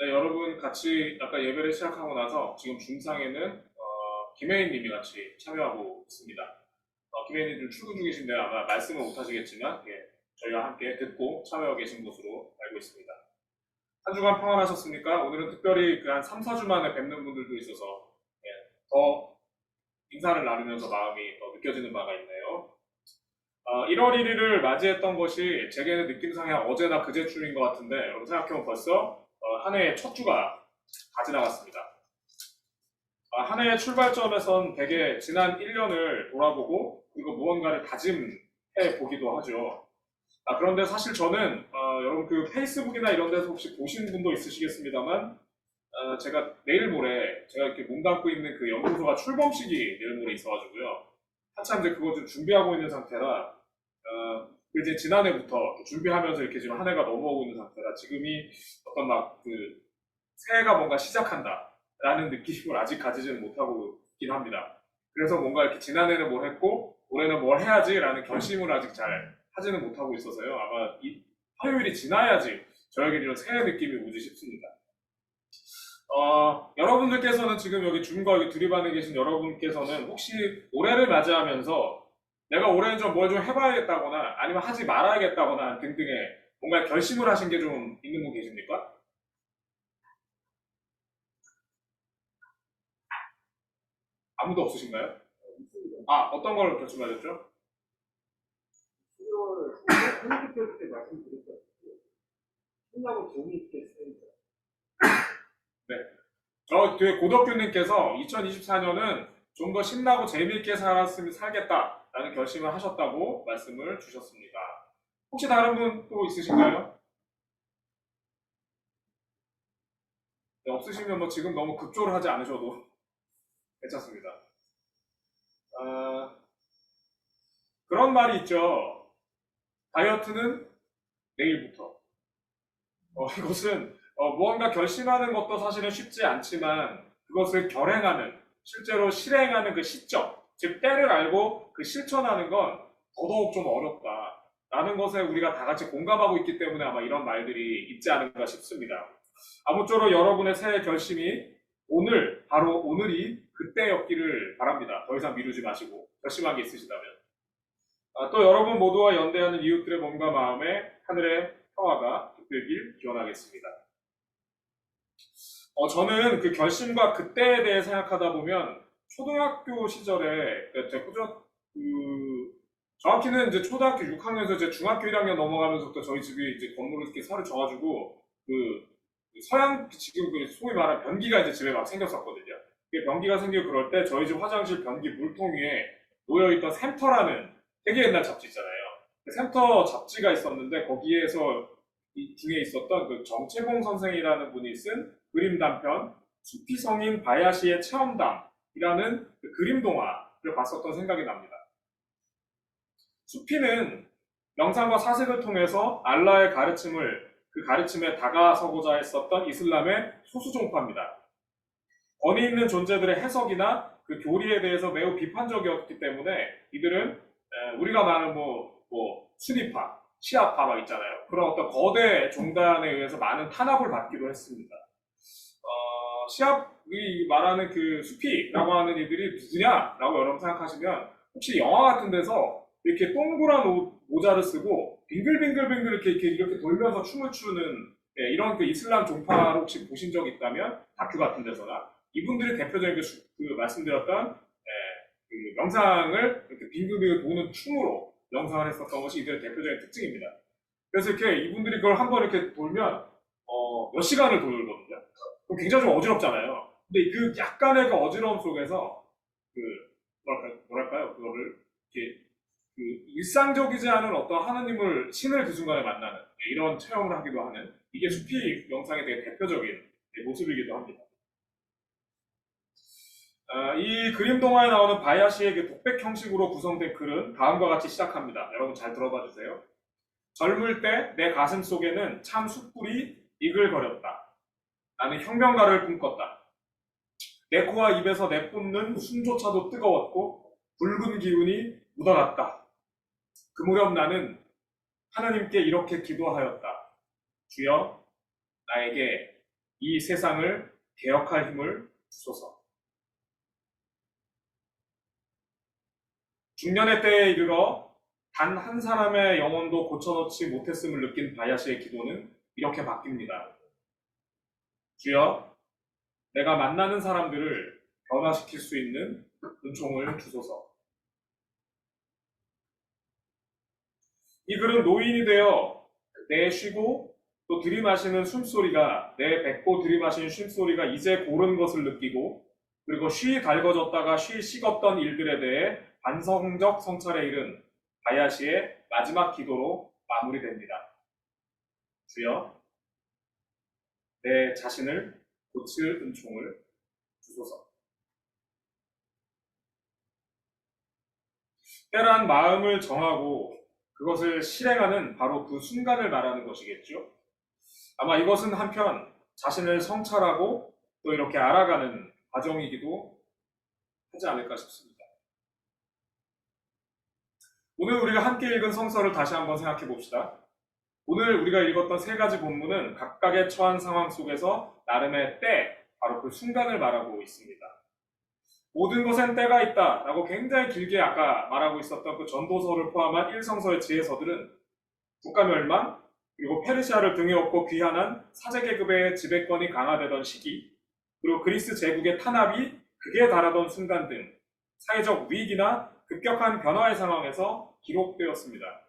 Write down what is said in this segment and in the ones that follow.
네, 여러분 같이 아까 예배를 시작하고 나서 지금 중상에는 어, 김혜인 님이 같이 참여하고 있습니다. 어, 김혜인 님 좀 출근 중이신데 아마 말씀을 못 하시겠지만 예, 저희와 함께 듣고 참여하고 계신 것으로 알고 있습니다. 한 주간 평안하셨습니까? 오늘은 특별히 그 한 3, 4주 만에 뵙는 분들도 있어서 예, 더 인사를 나누면서 마음이 더 느껴지는 바가 있네요. 어, 1월 1일을 맞이했던 것이 제게는 느낌상에 어제나 그제쯤인 것 같은데 여러분 생각해보면 벌써 어, 한 해의 첫 주가 다 지나갔습니다. 아, 한 해의 출발점에선 되게 지난 1년을 돌아보고 그리고 무언가를 다짐해 보기도 하죠. 아, 그런데 사실 저는 어, 여러분 그 페이스북이나 이런 데서 혹시 보신 분도 있으시겠습니다만 어, 제가 내일 모레 제가 이렇게 몸 담고 있는 그 연구소가 출범식이 내일 모레 있어가지고요. 한참 이제 그거 좀 준비하고 있는 상태라 어, 그 이제 지난해부터 준비하면서 이렇게 지금 한 해가 넘어오고 있는 상태라 지금이 어떤 막 그 새해가 뭔가 시작한다라는 느낌을 아직 가지지는 못하고 있긴 합니다. 그래서 뭔가 이렇게 지난해는 뭘 했고 올해는 뭘 해야지라는 결심을 아직 잘 하지는 못하고 있어서요. 아마 이 화요일이 지나야지 저에게 이런 새해 느낌이 오지 싶습니다. 어, 여러분들께서는 지금 여기 줌과 여기 둘이 반에 계신 여러분께서는 혹시 올해를 맞이하면서 내가 올해는 좀 뭘 좀 해봐야겠다거나 아니면 하지 말아야겠다거나 등등의 뭔가 결심을 하신 게 좀 있는 분 계십니까? 아무도 없으신가요? 아, 어떤 걸 결심하셨죠? 10월 컴퓨터 때 말씀드렸다시피 신나고 재미있게 쓰입니다. 저 뒤에 고덕규님께서 2024년은 좀 더 신나고 재미있게 살았으면 살겠다라는 결심을 하셨다고 말씀을 주셨습니다. 혹시 다른 분 또 있으신가요? 네, 없으시면 뭐 지금 너무 급조를 하지 않으셔도 괜찮습니다. 아, 그런 말이 있죠. 다이어트는 내일부터. 어, 이것은 어, 무언가 결심하는 것도 사실은 쉽지 않지만 그것을 결행하는 실제로 실행하는 그 시점 즉 때를 알고 그 실천하는 건 더더욱 좀 어렵다 라는 것에 우리가 다 같이 공감하고 있기 때문에 아마 이런 말들이 있지 않은가 싶습니다. 아무쪼록 여러분의 새해 결심이 오늘 바로 오늘이 그때였기를 바랍니다. 더 이상 미루지 마시고 결심한 게 있으시다면 아, 또 여러분 모두와 연대하는 이웃들의 몸과 마음에 하늘의 평화가 깃들길 기원하겠습니다. 어, 저는 그 결심과 그때에 대해 생각하다 보면 초등학교 시절에 그 제가 초등- 그 정확히는 이제 초등학교 6학년에서 이제 중학교 1학년 넘어가면서부터 저희 집이 이제 건물을 이렇게 살을 져가지고 그 서양 지금 그 소위 말하는 변기가 이제 집에 막 생겼었거든요. 그 변기가 생기고 그럴 때 저희 집 화장실 변기 물통 위에 놓여있던 샘터라는 되게 옛날 잡지 있잖아요. 그 샘터 잡지가 있었는데 거기에서 이 중에 있었던 그 정채봉 선생이라는 분이 쓴 그림 단편 숲이 성인 바야시의 체험담이라는 그 그림 동화를 봤었던 생각이 납니다. 수피는 명상과 사색을 통해서 알라의 가르침을 그 가르침에 다가서고자 했었던 이슬람의 소수 종파입니다. 권위 있는 존재들의 해석이나 그 교리에 대해서 매우 비판적이었기 때문에 이들은 에, 우리가 말하는 뭐, 뭐 수니파, 시아파 막 있잖아요. 그런 어떤 거대 종단에 의해서 많은 탄압을 받기도 했습니다. 어, 시합이 말하는 그 수피라고 하는 이들이 누구냐라고 여러분 생각하시면 혹시 영화 같은 데서 이렇게 동그란 옷, 모자를 쓰고 빙글빙글빙글 이렇게, 이렇게, 돌면서 춤을 추는 예, 이런 그 이슬람 종파를 혹시 보신 적 있다면 다큐 같은 데서나 이분들이 대표적인 그, 수- 그 말씀드렸던 예, 그 명상을 이렇게 빙글빙글 도는 춤으로 명상을 했었던 것이 이들의 대표적인 특징입니다. 그래서 이렇게 이분들이 그걸 한번 이렇게 돌면 어, 몇 시간을 돌거든요. 그럼 굉장히 좀 어지럽잖아요. 근데 그 약간의 그 어지러움 속에서 그 뭐랄까, 뭐랄까요? 그거를 이렇게 그 일상적이지 않은 어떤 하나님을 신을 그 순간에 만나는 네, 이런 체험을 하기도 하는 이게 수피 명상의 되게 대표적인 네, 모습이기도 합니다. 아, 이 그림 동화에 나오는 바야시의 그 독백 형식으로 구성된 글은 다음과 같이 시작합니다. 여러분 잘 들어봐 주세요. 젊을 때 내 가슴 속에는 참 숯불이 이글거렸다. 나는 혁명가를 꿈꿨다. 내 코와 입에서 내뿜는 숨조차도 뜨거웠고 붉은 기운이 묻어났다. 그 무렵 나는 하나님께 이렇게 기도하였다. 주여, 나에게 이 세상을 개혁할 힘을 주소서. 중년의 때에 이르러 단 한 사람의 영혼도 고쳐놓지 못했음을 느낀 바야시의 기도는 이렇게 바뀝니다. 주여, 내가 만나는 사람들을 변화시킬 수 있는 은총을 주소서. 이 글은 노인이 되어 내 쉬고 또 들이마시는 숨소리가 내 뱉고 들이마시는 쉼소리가 이제 고른 것을 느끼고 그리고 쉬 달궈졌다가 쉬 식었던 일들에 대해 반성적 성찰에 이른 바야시의 마지막 기도로 마무리됩니다. 주여, 내 자신을 고칠 은총을 주소서. 때란 마음을 정하고 그것을 실행하는 바로 그 순간을 말하는 것이겠죠. 아마 이것은 한편 자신을 성찰하고 또 이렇게 알아가는 과정이기도 하지 않을까 싶습니다. 오늘 우리가 함께 읽은 성서를 다시 한번 생각해 봅시다. 오늘 우리가 읽었던 세 가지 본문은 각각의 처한 상황 속에서 나름의 때, 바로 그 순간을 말하고 있습니다. 모든 것엔 때가 있다 라고 굉장히 길게 아까 말하고 있었던 그 전도서를 포함한 1성서의 지혜서들은 국가 멸망, 그리고 페르시아를 등에 업고 귀환한 사제계급의 지배권이 강화되던 시기, 그리고 그리스 제국의 탄압이 극에 달하던 순간 등 사회적 위기나 급격한 변화의 상황에서 기록되었습니다.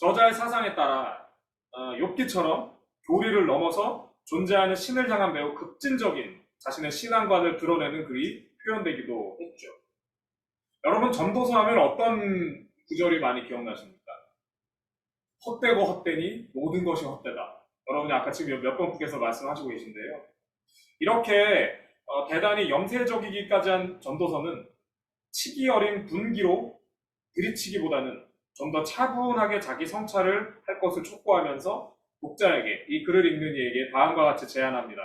저자의 사상에 따라 어, 욥기처럼 교리를 넘어서 존재하는 신을 향한 매우 급진적인 자신의 신앙관을 드러내는 글이 표현되기도 했죠. 여러분 전도서 하면 어떤 구절이 많이 기억나십니까? 헛되고 헛되니 모든 것이 헛되다. 여러분이 아까 지금 몇 번국에서 말씀하시고 계신데요. 이렇게 어, 대단히 영세적이기까지 한 전도서는 치기 어린 분기로 들이치기보다는 좀 더 차분하게 자기 성찰을 할 것을 촉구하면서 독자에게 이 글을 읽는 이에게 다음과 같이 제안합니다.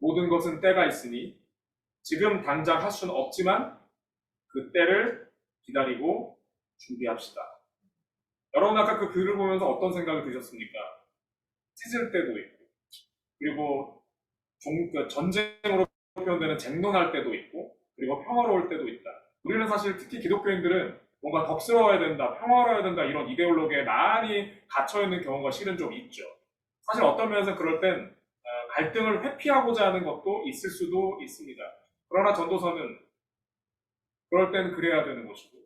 모든 것은 때가 있으니 지금 당장 할 수는 없지만 그 때를 기다리고 준비합시다. 여러분 아까 그 글을 보면서 어떤 생각을 드셨습니까? 찢을 때도 있고 그리고 종- 그 전쟁으로 표현되는 쟁론할 때도 있고 그리고 평화로울 때도 있다. 우리는 사실 특히 기독교인들은 뭔가 덕스러워야 된다, 평화로워야 된다 이런 이데올로기에 많이 갇혀 있는 경우가 실은 좀 있죠. 사실 어떤 면에서 그럴 땐 어, 갈등을 회피하고자 하는 것도 있을 수도 있습니다. 그러나 전도서는 그럴 땐 그래야 되는 것이고,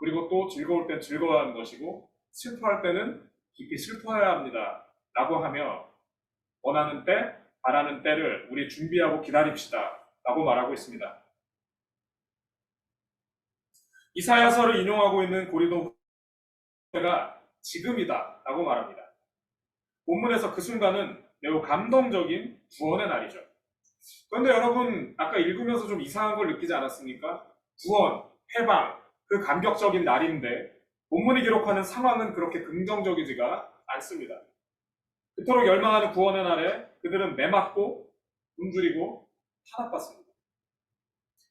그리고 또 즐거울 땐 즐거워하는 것이고, 슬퍼할 때는 깊이 슬퍼해야 합니다. 라고 하며 원하는 때, 바라는 때를 우리 준비하고 기다립시다. 라고 말하고 있습니다. 이사야서를 인용하고 있는 고리도 때가 지금이다. 라고 말합니다. 본문에서 그 순간은 매우 감동적인 구원의 날이죠. 그런데 여러분, 아까 읽으면서 좀 이상한 걸 느끼지 않았습니까? 구원, 해방, 그 감격적인 날인데, 본문이 기록하는 상황은 그렇게 긍정적이지가 않습니다. 그토록 열망하는 구원의 날에 그들은 매맞고, 굶주리고, 탄압받습니다.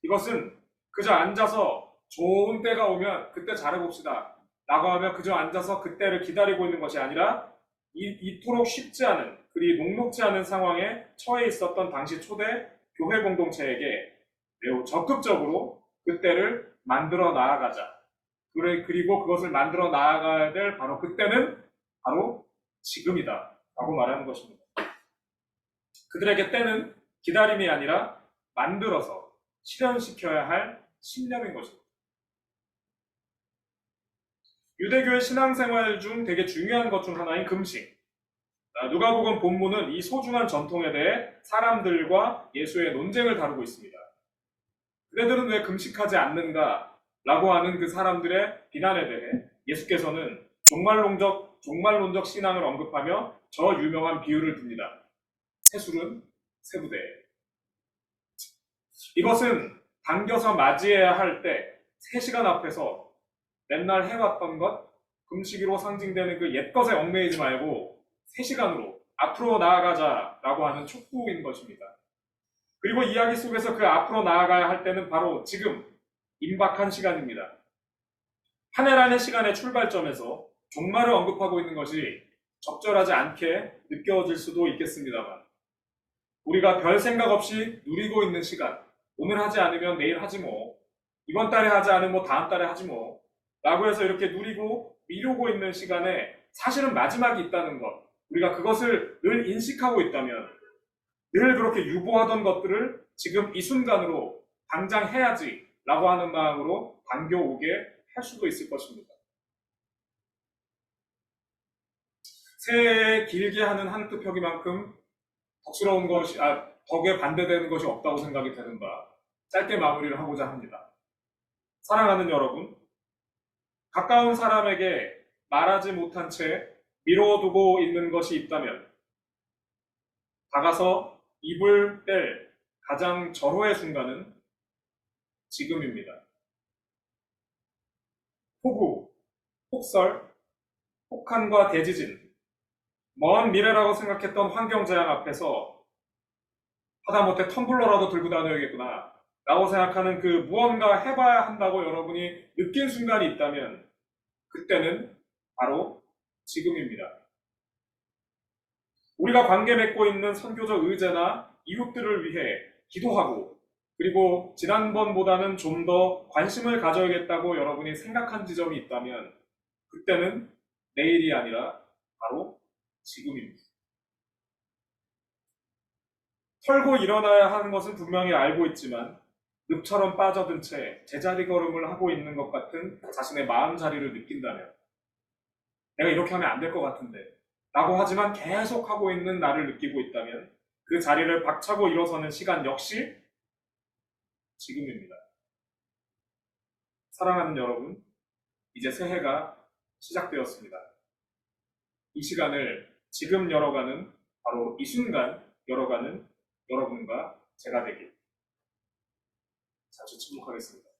이것은 그저 앉아서 좋은 때가 오면 그때 잘해봅시다. 라고 하며 그저 앉아서 그때를 기다리고 있는 것이 아니라 이, 이토록 쉽지 않은 그리 녹록지 않은 상황에 처해 있었던 당시 초대 교회 공동체에게 매우 적극적으로 그때를 만들어 나아가자. 그래, 그리고 그것을 만들어 나아가야 될 바로 그때는 바로 지금이다. 라고 말하는 것입니다. 그들에게 때는 기다림이 아니라 만들어서 실현시켜야 할 신념인 것입니다. 유대교의 신앙생활 중 되게 중요한 것 중 하나인 금식. 아, 누가복음 본문은 이 소중한 전통에 대해 사람들과 예수의 논쟁을 다루고 있습니다. 그대들은 왜 금식하지 않는가? 라고 하는 그 사람들의 비난에 대해 예수께서는 종말론적, 종말론적 신앙을 언급하며 저 유명한 비유를 듭니다. 새술은 새부대. 이것은 당겨서 맞이해야 할 때 3시간 앞에서 맨날 해왔던 것, 금식으로 상징되는 그 옛것에 얽매이지 말고 3시간으로 앞으로 나아가자라고 하는 촉구인 것입니다. 그리고 이야기 속에서 그 앞으로 나아가야 할 때는 바로 지금 임박한 시간입니다. 한 해라는 시간의 출발점에서 종말을 언급하고 있는 것이 적절하지 않게 느껴질 수도 있겠습니다만, 우리가 별 생각 없이 누리고 있는 시간, 오늘 하지 않으면 내일 하지 뭐, 이번 달에 하지 않으면 뭐 다음 달에 하지 뭐, 라고 해서 이렇게 누리고 미루고 있는 시간에 사실은 마지막이 있다는 것, 우리가 그것을 늘 인식하고 있다면, 늘 그렇게 유보하던 것들을 지금 이 순간으로 당장 해야지 라고 하는 마음으로 당겨오게 할 수도 있을 것입니다. 새해에 길게 하는 한뜻 펴기만큼 덕스러운 것이, 아, 덕에 반대되는 것이 없다고 생각이 되는 바, 짧게 마무리를 하고자 합니다. 사랑하는 여러분, 가까운 사람에게 말하지 못한 채 미뤄두고 있는 것이 있다면, 다가서 입을 뗄 가장 절호의 순간은 지금입니다. 폭우, 폭설, 폭한과 대지진, 먼 미래라고 생각했던 환경재앙 앞에서 하다못해 텀블러라도 들고 다녀야겠구나 라고 생각하는 그 무언가 해봐야 한다고 여러분이 느낀 순간이 있다면 그때는 바로 지금입니다. 우리가 관계 맺고 있는 선교적 의제나 이웃들을 위해 기도하고 그리고 지난번보다는 좀 더 관심을 가져야겠다고 여러분이 생각한 지점이 있다면 그때는 내일이 아니라 바로 지금입니다. 털고 일어나야 하는 것은 분명히 알고 있지만 늪처럼 빠져든 채 제자리 걸음을 하고 있는 것 같은 자신의 마음 자리를 느낀다면 내가 이렇게 하면 안 될 것 같은데 라고 하지만 계속 하고 있는 나를 느끼고 있다면 그 자리를 박차고 일어서는 시간 역시 지금입니다. 사랑하는 여러분, 이제 새해가 시작되었습니다. 이 시간을 지금 열어가는 바로 이 순간 열어가는 여러분과 제가 되길. 잠시 침묵하겠습니다.